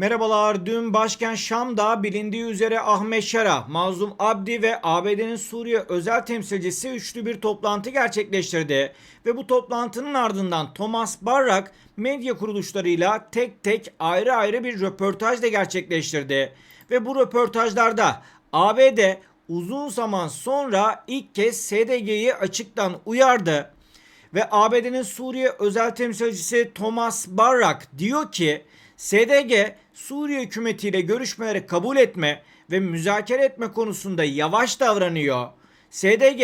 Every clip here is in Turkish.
Merhabalar. Dün başkent Şam'da bilindiği üzere Ahmet Şara, Mazlum Abdi ve ABD'nin Suriye özel temsilcisi üçlü bir toplantı gerçekleştirdi. Ve bu toplantının ardından Thomas Barrak medya kuruluşlarıyla tek tek ayrı ayrı bir röportaj da gerçekleştirdi. Ve bu röportajlarda ABD uzun zaman sonra ilk kez SDG'yi açıktan uyardı. Ve ABD'nin Suriye özel temsilcisi Thomas Barrak diyor ki SDG Suriye hükümetiyle görüşmeleri kabul etme ve müzakere etme konusunda yavaş davranıyor. SDG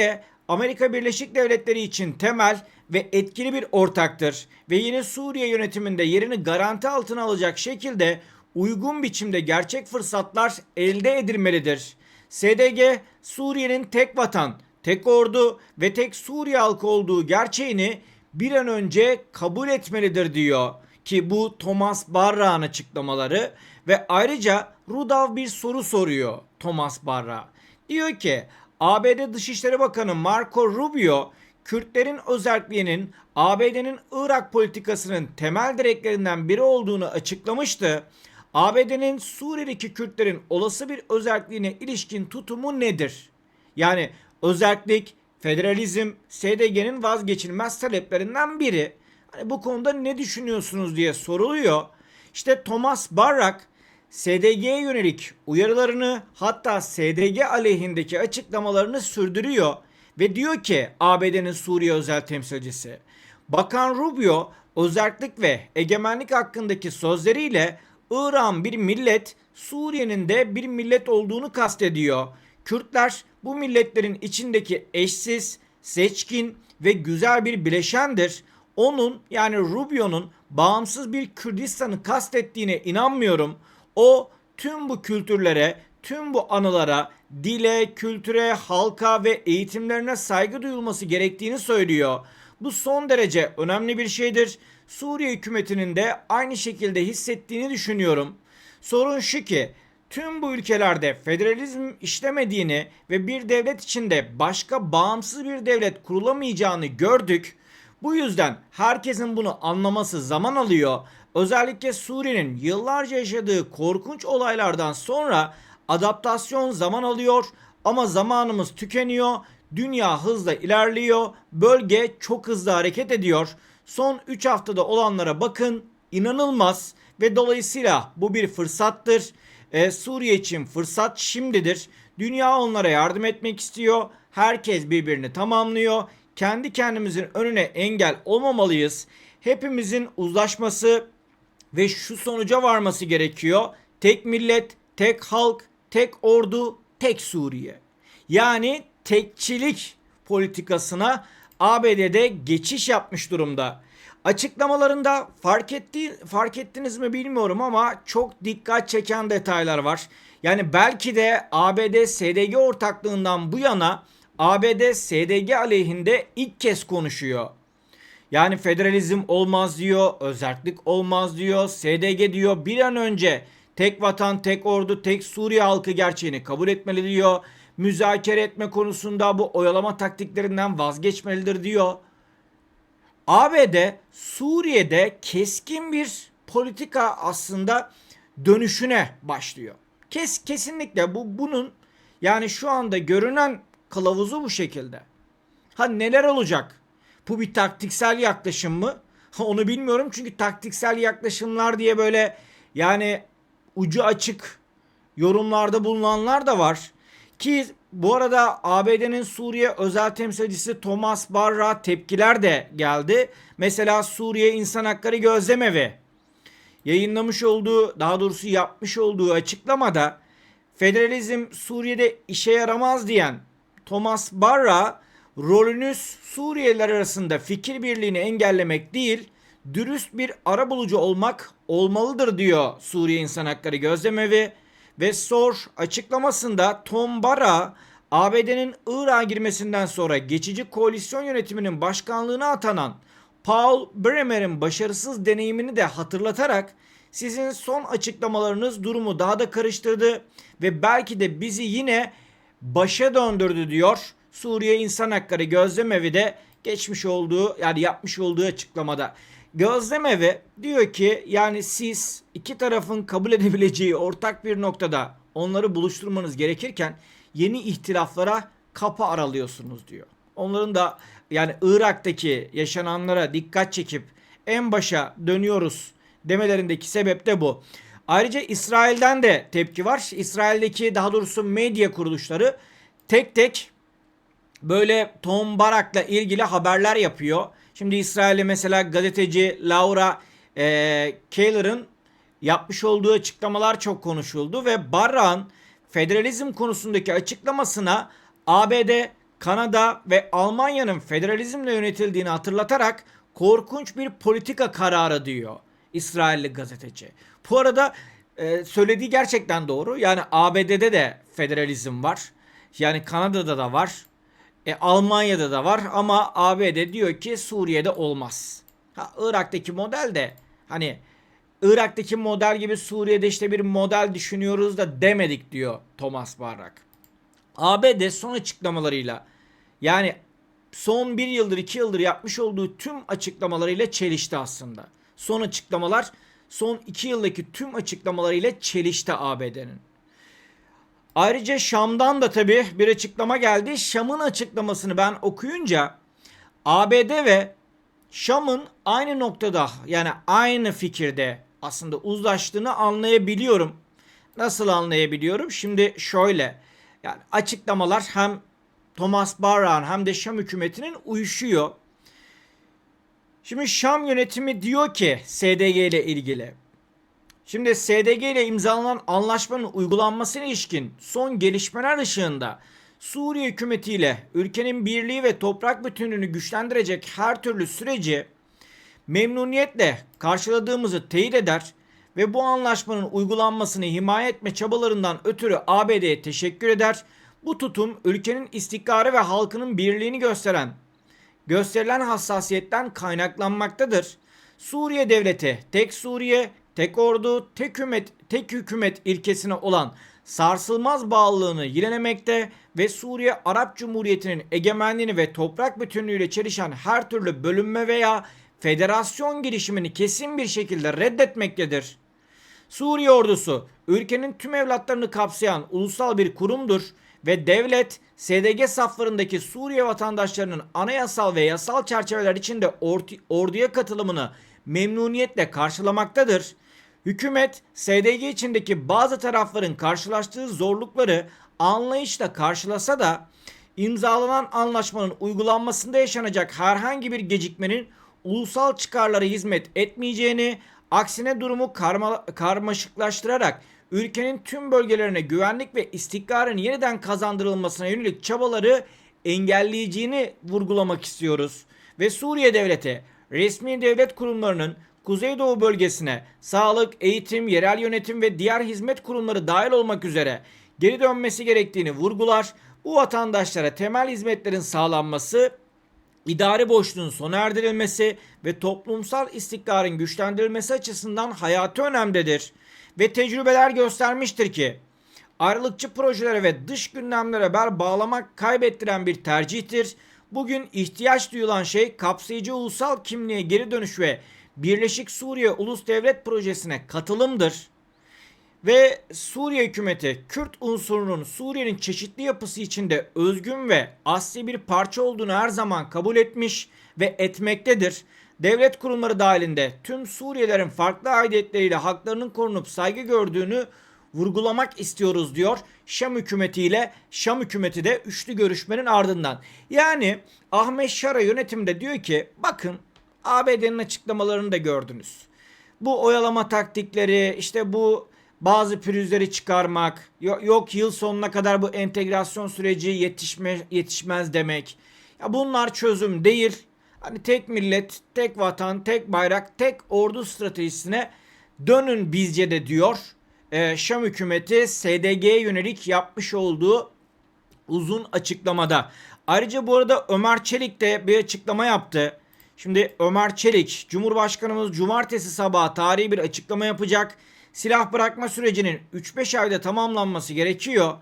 Amerika Birleşik Devletleri için temel ve etkili bir ortaktır ve yeni Suriye yönetiminde yerini garanti altına alacak şekilde uygun biçimde gerçek fırsatlar elde edilmelidir. SDG Suriye'nin tek vatan, tek ordu ve tek Suriye halkı olduğu gerçeğini bir an önce kabul etmelidir diyor ki bu Thomas Barrak'ın açıklamaları ve ayrıca Rudav bir soru soruyor Thomas Barrak. Diyor ki ABD Dışişleri Bakanı Marco Rubio Kürtlerin özelliğinin ABD'nin Irak politikasının temel direklerinden biri olduğunu açıklamıştı. ABD'nin Suriye'deki Kürtlerin olası bir özelliğine ilişkin tutumu nedir? Yani özellik, federalizm, SDG'nin vazgeçilmez taleplerinden biri. Hani bu konuda ne düşünüyorsunuz diye soruluyor. İşte Thomas Barrak SDG'ye yönelik uyarılarını hatta SDG aleyhindeki açıklamalarını sürdürüyor ve diyor ki ABD'nin Suriye özel temsilcisi Bakan Rubio özellik ve egemenlik hakkındaki sözleriyle İran bir millet, Suriye'nin de bir millet olduğunu kastediyor. Kürtler bu milletlerin içindeki eşsiz, seçkin ve güzel bir bileşendir. Onun yani Rubio'nun bağımsız bir Kürdistan'ı kastettiğine inanmıyorum. O tüm bu kültürlere, tüm bu anılara, dile, kültüre, halka ve eğitimlerine saygı duyulması gerektiğini söylüyor. Bu son derece önemli bir şeydir. Suriye hükümetinin de aynı şekilde hissettiğini düşünüyorum. Sorun şu ki tüm bu ülkelerde federalizm işlemediğini ve bir devlet içinde başka bağımsız bir devlet kurulamayacağını gördük. Bu yüzden herkesin bunu anlaması zaman alıyor. Özellikle Suriye'nin yıllarca yaşadığı korkunç olaylardan sonra adaptasyon zaman alıyor ama zamanımız tükeniyor. Dünya hızla ilerliyor. Bölge çok hızlı hareket ediyor. Son 3 haftada olanlara bakın. inanılmaz ve dolayısıyla bu bir fırsattır. Ee, Suriye için fırsat şimdidir. Dünya onlara yardım etmek istiyor. Herkes birbirini tamamlıyor. Kendi kendimizin önüne engel olmamalıyız. Hepimizin uzlaşması ve şu sonuca varması gerekiyor. Tek millet, tek halk, tek ordu, tek Suriye. Yani tekçilik politikasına ABD'de geçiş yapmış durumda. Açıklamalarında fark etti fark ettiniz mi bilmiyorum ama çok dikkat çeken detaylar var. Yani belki de ABD SDG ortaklığından bu yana ABD SDG aleyhinde ilk kez konuşuyor. Yani federalizm olmaz diyor, özellik olmaz diyor, SDG diyor bir an önce tek vatan, tek ordu, tek Suriye halkı gerçeğini kabul etmeli diyor. Müzakere etme konusunda bu oyalama taktiklerinden vazgeçmelidir diyor. ABD Suriye'de keskin bir politika aslında dönüşüne başlıyor. Kes kesinlikle bu bunun yani şu anda görünen kılavuzu bu şekilde. Ha neler olacak? Bu bir taktiksel yaklaşım mı? Ha, onu bilmiyorum çünkü taktiksel yaklaşımlar diye böyle yani ucu açık yorumlarda bulunanlar da var. Ki bu arada ABD'nin Suriye özel temsilcisi Thomas Barra tepkiler de geldi. Mesela Suriye İnsan Hakları Gözlemevi yayınlamış olduğu daha doğrusu yapmış olduğu açıklamada federalizm Suriye'de işe yaramaz diyen Thomas Barra rolünüz Suriyeliler arasında fikir birliğini engellemek değil dürüst bir arabulucu olmak olmalıdır diyor Suriye İnsan Hakları Gözlemevi ve SOR açıklamasında Tom Barra ABD'nin Irak'a girmesinden sonra geçici koalisyon yönetiminin başkanlığına atanan Paul Bremer'in başarısız deneyimini de hatırlatarak sizin son açıklamalarınız durumu daha da karıştırdı ve belki de bizi yine başa döndürdü diyor. Suriye İnsan Hakları Gözlemevi de geçmiş olduğu yani yapmış olduğu açıklamada. Gözlemevi diyor ki yani siz iki tarafın kabul edebileceği ortak bir noktada onları buluşturmanız gerekirken yeni ihtilaflara kapı aralıyorsunuz diyor. Onların da yani Irak'taki yaşananlara dikkat çekip en başa dönüyoruz demelerindeki sebep de bu. Ayrıca İsrail'den de tepki var. İsrail'deki daha doğrusu medya kuruluşları tek tek böyle Tom Barak'la ilgili haberler yapıyor. Şimdi İsrail'e mesela gazeteci Laura e, Kaler'ın yapmış olduğu açıklamalar çok konuşuldu ve Barak'ın federalizm konusundaki açıklamasına ABD, Kanada ve Almanya'nın federalizmle yönetildiğini hatırlatarak korkunç bir politika kararı diyor İsrailli gazeteci. Bu arada e, söylediği gerçekten doğru. Yani ABD'de de federalizm var. Yani Kanada'da da var. E, Almanya'da da var ama ABD diyor ki Suriye'de olmaz. Ha, Irak'taki model de hani Irak'taki model gibi Suriye'de işte bir model düşünüyoruz da demedik diyor Thomas Barrak. ABD son açıklamalarıyla yani son bir yıldır iki yıldır yapmış olduğu tüm açıklamalarıyla çelişti aslında. Son açıklamalar son iki yıldaki tüm açıklamalarıyla çelişti ABD'nin. Ayrıca Şam'dan da tabii bir açıklama geldi. Şam'ın açıklamasını ben okuyunca ABD ve Şam'ın aynı noktada yani aynı fikirde aslında uzlaştığını anlayabiliyorum. Nasıl anlayabiliyorum? Şimdi şöyle yani açıklamalar hem Thomas Barrak'ın hem de Şam hükümetinin uyuşuyor. Şimdi Şam yönetimi diyor ki SDG ile ilgili Şimdi SDG ile imzalanan anlaşmanın uygulanmasına ilişkin son gelişmeler ışığında Suriye hükümetiyle ülkenin birliği ve toprak bütünlüğünü güçlendirecek her türlü süreci memnuniyetle karşıladığımızı teyit eder ve bu anlaşmanın uygulanmasını himaye etme çabalarından ötürü ABD'ye teşekkür eder. Bu tutum ülkenin istikrarı ve halkının birliğini gösteren gösterilen hassasiyetten kaynaklanmaktadır. Suriye devleti tek Suriye, tek ordu, tek hükümet, tek hükümet ilkesine olan sarsılmaz bağlılığını yinelemekte ve Suriye Arap Cumhuriyeti'nin egemenliğini ve toprak bütünlüğüyle çelişen her türlü bölünme veya federasyon girişimini kesin bir şekilde reddetmektedir. Suriye ordusu ülkenin tüm evlatlarını kapsayan ulusal bir kurumdur ve devlet SDG saflarındaki Suriye vatandaşlarının anayasal ve yasal çerçeveler içinde orduya katılımını memnuniyetle karşılamaktadır. Hükümet SDG içindeki bazı tarafların karşılaştığı zorlukları anlayışla karşılasa da imzalanan anlaşmanın uygulanmasında yaşanacak herhangi bir gecikmenin ulusal çıkarlara hizmet etmeyeceğini, aksine durumu karma, karmaşıklaştırarak ülkenin tüm bölgelerine güvenlik ve istikrarın yeniden kazandırılmasına yönelik çabaları engelleyeceğini vurgulamak istiyoruz. Ve Suriye devleti resmi devlet kurumlarının Kuzeydoğu bölgesine sağlık, eğitim, yerel yönetim ve diğer hizmet kurumları dahil olmak üzere geri dönmesi gerektiğini vurgular. Bu vatandaşlara temel hizmetlerin sağlanması, idari boşluğun sona erdirilmesi ve toplumsal istikrarın güçlendirilmesi açısından hayati önemdedir. Ve tecrübeler göstermiştir ki ayrılıkçı projelere ve dış gündemlere bel bağlamak kaybettiren bir tercihtir. Bugün ihtiyaç duyulan şey kapsayıcı ulusal kimliğe geri dönüş ve Birleşik Suriye Ulus Devlet Projesi'ne katılımdır. Ve Suriye hükümeti Kürt unsurunun Suriye'nin çeşitli yapısı içinde özgün ve asli bir parça olduğunu her zaman kabul etmiş ve etmektedir. Devlet kurumları dahilinde tüm Suriyelerin farklı aidiyetleriyle haklarının korunup saygı gördüğünü vurgulamak istiyoruz diyor Şam hükümeti ile Şam hükümeti de üçlü görüşmenin ardından. Yani Ahmet Şara yönetimde diyor ki bakın ABD'nin açıklamalarını da gördünüz. Bu oyalama taktikleri işte bu bazı pürüzleri çıkarmak yok, yıl sonuna kadar bu entegrasyon süreci yetişme, yetişmez demek. Ya bunlar çözüm değil. Hani tek millet, tek vatan, tek bayrak, tek ordu stratejisine dönün bizce de diyor. Ee, Şam hükümeti SDG'ye yönelik yapmış olduğu uzun açıklamada. Ayrıca bu arada Ömer Çelik de bir açıklama yaptı. Şimdi Ömer Çelik, Cumhurbaşkanımız cumartesi sabahı tarihi bir açıklama yapacak. Silah bırakma sürecinin 3-5 ayda tamamlanması gerekiyor.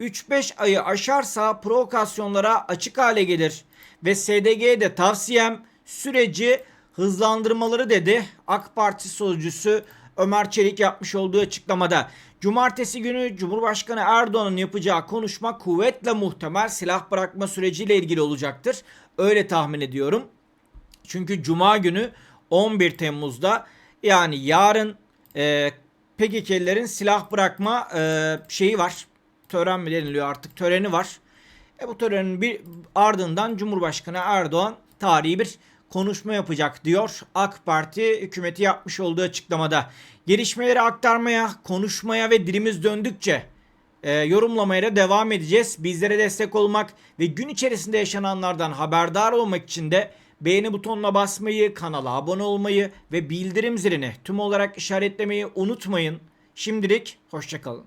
3-5 ayı aşarsa provokasyonlara açık hale gelir. Ve SDG'ye de tavsiyem süreci hızlandırmaları dedi. AK Parti sözcüsü Ömer Çelik yapmış olduğu açıklamada. Cumartesi günü Cumhurbaşkanı Erdoğan'ın yapacağı konuşma kuvvetle muhtemel silah bırakma süreciyle ilgili olacaktır. Öyle tahmin ediyorum. Çünkü Cuma günü 11 Temmuz'da yani yarın e, PKK'lilerin silah bırakma e, şeyi var. Tören mi deniliyor artık töreni var. E, bu törenin bir ardından Cumhurbaşkanı Erdoğan tarihi bir konuşma yapacak diyor AK Parti hükümeti yapmış olduğu açıklamada. Gelişmeleri aktarmaya, konuşmaya ve dilimiz döndükçe e, yorumlamaya da devam edeceğiz. Bizlere destek olmak ve gün içerisinde yaşananlardan haberdar olmak için de beğeni butonuna basmayı, kanala abone olmayı ve bildirim zilini tüm olarak işaretlemeyi unutmayın. Şimdilik hoşçakalın.